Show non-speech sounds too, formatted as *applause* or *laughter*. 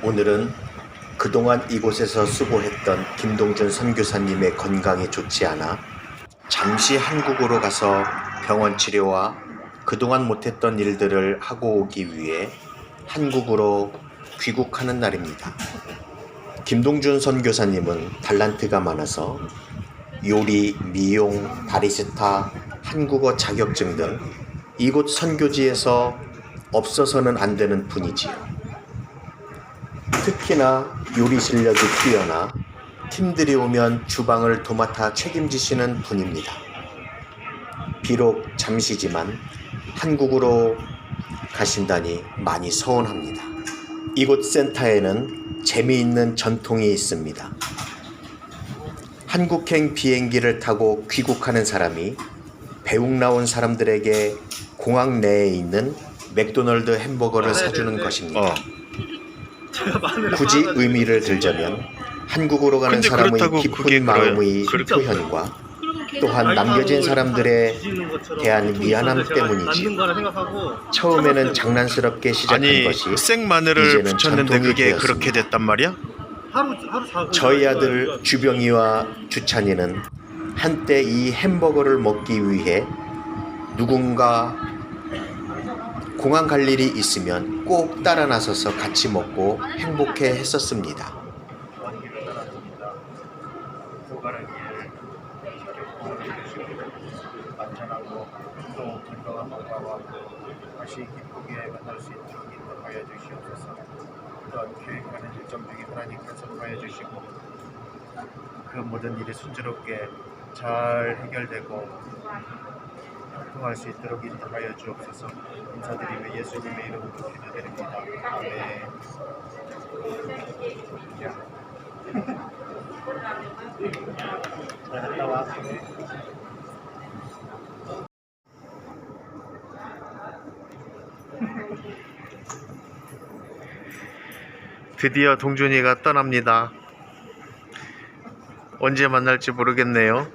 오늘은 그동안 이곳에서 수고했던 김동준 선교사님의 건강이 좋지 않아 잠시 한국으로 가서 병원 치료와 그동안 못했던 일들을 하고 오기 위해 한국으로 귀국하는 날입니다. 김동준 선교사님은 달란트가 많아서 요리, 미용, 바리스타, 한국어 자격증 등 이곳 선교지에서 없어서는 안 되는 분이지요. 특히나 요리 실력이 뛰어나 팀들이 오면 주방을 도맡아 책임지시는 분입니다. 비록 잠시지만 한국으로 가신다니 많이 서운합니다. 이곳 센터에는 재미있는 전통이 있습니다. 한국행 비행기를 타고 귀국하는 사람이 배웅 나온 사람들에게 공항 내에 있는 맥도널드 햄버거를 사주는 것입니다. 어. 마늘을 굳이 의미를 들자면 한국으로 가는 근데 사람의 그렇다고 깊은 그게 그래요. 마음의 그렇게 표현과 또한 남겨진 사람들에 대한 미안함 때문이지. 처음에는 장난스럽게 시작한 아니 것이 생 마늘을 이제는 붙였는데 전통이 그게 되었습니다. 그렇게 됐단 말이야? 하루 하루 자고 저희 아들 주병이와 주찬이는 한때 이 햄버거를 먹기 위해 누군가 공항 갈 일이 있으면 꼭 따라 나서서 같이 먹고 행복해 했었습니다. 다시 기쁘게 만날 수 있도록 인도하여 주시옵소서. 또한 계획하는 일정 중에 하나님께서 도와여 주시고 그 모든 일이 순조롭게 잘 해결되고 통할 수 있도록 인도하여 주옵소서. 인사드리며 예수님의 이름으로 기도드립니다. 아멘. *laughs* 잘 갔다 와. *laughs* 드디어 동준이가 떠납니다. 언제 만날지 모르겠네요.